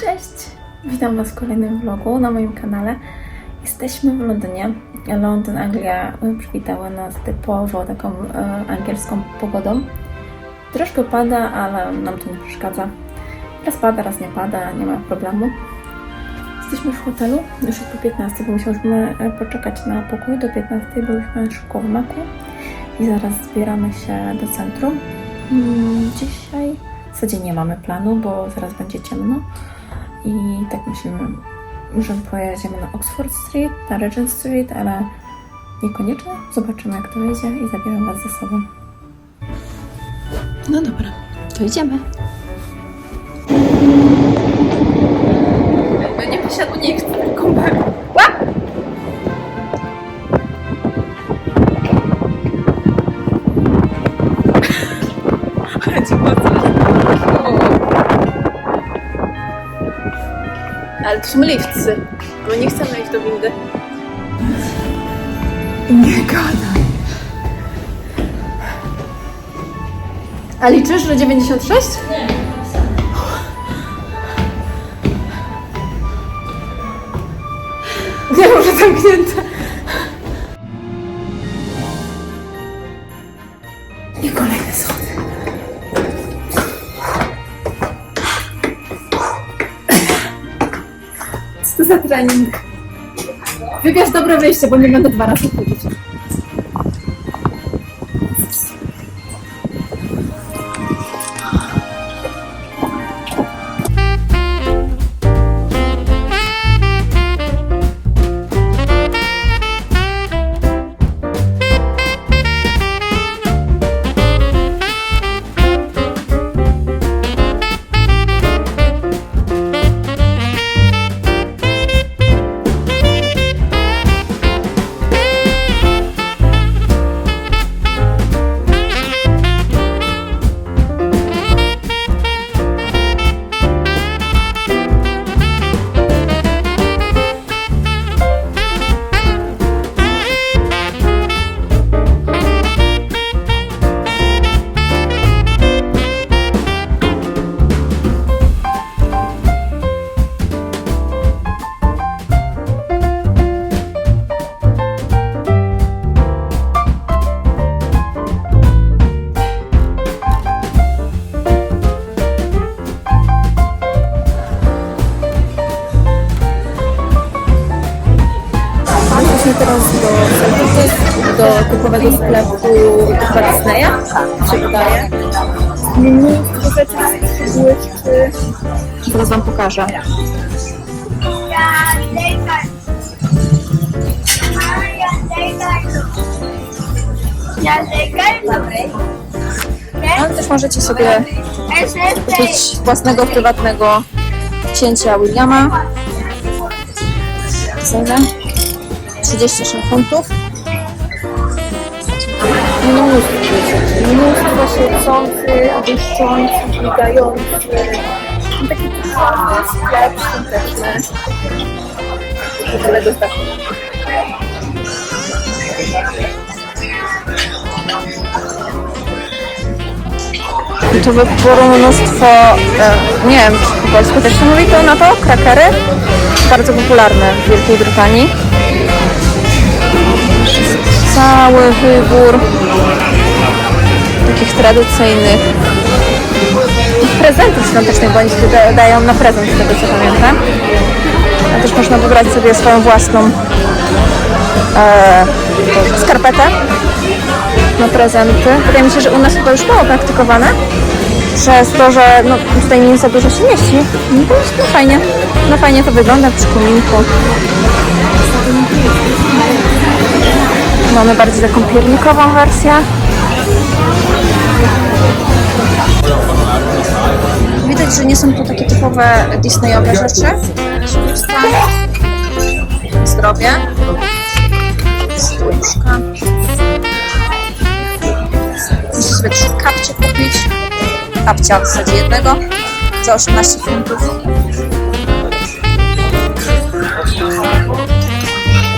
Cześć! Witam Was w kolejnym vlogu na moim kanale. Jesteśmy w Londynie. Londyn, Anglia y, przywitała nas typowo taką e, angielską pogodą. Troszkę pada, ale nam to nie przeszkadza. Raz pada, raz nie pada, nie ma problemu. Jesteśmy w hotelu, już po 15, bo musieliśmy e, poczekać na pokój do 15, byliśmy szybko w maku i zaraz zbieramy się do centrum. Mm, Dzisiaj w zasadzie nie mamy planu, bo zaraz będzie ciemno i tak myślimy, że pojedziemy na Oxford Street, na Regent Street, ale niekoniecznie. Zobaczymy jak to wyjdzie i zabieram Was ze sobą. No dobra, to idziemy. Jakby nie posiadł nikt, tylko to są liftsy, bo nie chcemy iść do windy. Nie gadaj. A liczysz, że 96? Nie. Nie, może zamknięte. Co to za trening? Wybierz dobre wyjście, bo nie będę dwa razy chodzić. Typowego sklepu chyba Disneya, wydaje. Mnóstwo rzeczy błyszczy. Zaraz Wam pokażę. Ale też możecie sobie kupić własnego prywatnego cięcia Williama. Cenę 36 funtów. Mnóstwo rzeczy. Mnóstwo świecących, błyszczących, migających. Taki typowy sklep świąteczny. W ogóle dostawczy. Tu wyboru mnóstwo, e, nie wiem, po polsku też się mówi to na to, krakery. Bardzo popularne w Wielkiej Brytanii. Cały wybór takich tradycyjnych prezentów świątecznych, da- dają na prezent, z tego co pamiętam. A też można wybrać sobie swoją własną e, skarpetę na prezenty. Wydaje mi się, że u nas chyba już mało praktykowane. Przez to, że no, tutaj nie za dużo się mieści. No to no, fajnie. No fajnie to wygląda przy kominku. Mamy bardziej taką piernikową wersję. Widać, że nie są to takie typowe Disneyowe rzeczy. Zdrowie. Stłuczka. Muszę sobie trzy kapcie kupić. Kapcia w zasadzie jednego za 18 funtów.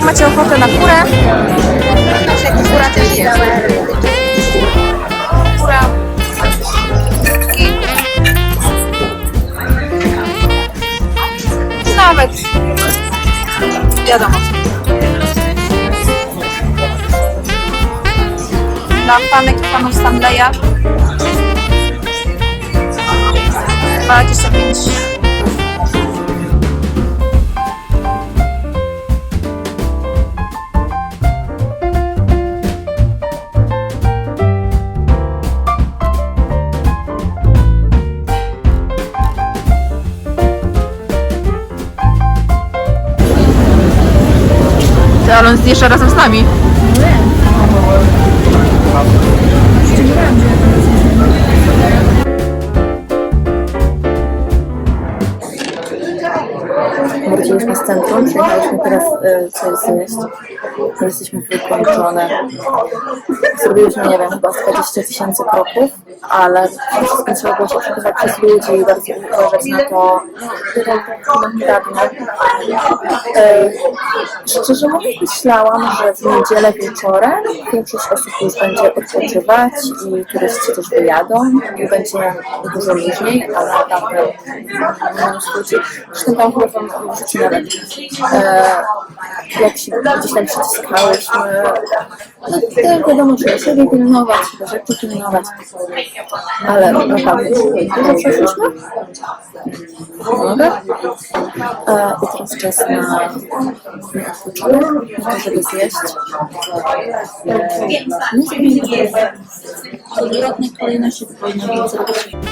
Macie ochotę na kurę? też jest, kura też jest. Kura. I... Nawet. Wiadomo. Dla panek i panów Stanleya. 25 ale on zjeżdża razem z nami. Z centrum, przyjechaliśmy teraz y, coś zjeść. Jesteśmy wykończone. Zrobiliśmy, nie wiem, chyba z 20 tysięcy kroków, ale wszystkim trzeba było się oczekiwać przez ludzi i bardzo uważać na to, radne. Y, Szczerze mówiąc, myślałam, że w niedzielę wieczorem większość osób już będzie odpoczywać i turyści też wyjadą i będzie dużo luźniej, ale naprawdę mnóstwo ludzi. Zresztą tam chyba wam wrzuci nawet e, jak się gdzieś tam przyciskałyśmy. No, to wiadomo, trzeba siebie pilnować, rzeczy pilnować. Ale naprawdę dużo przeszliśmy. Mogę? E, I teraz czas na, na odpoczynek, na to, żeby zjeść. E, no i w odwrotnej kolejności powinno być zrobić.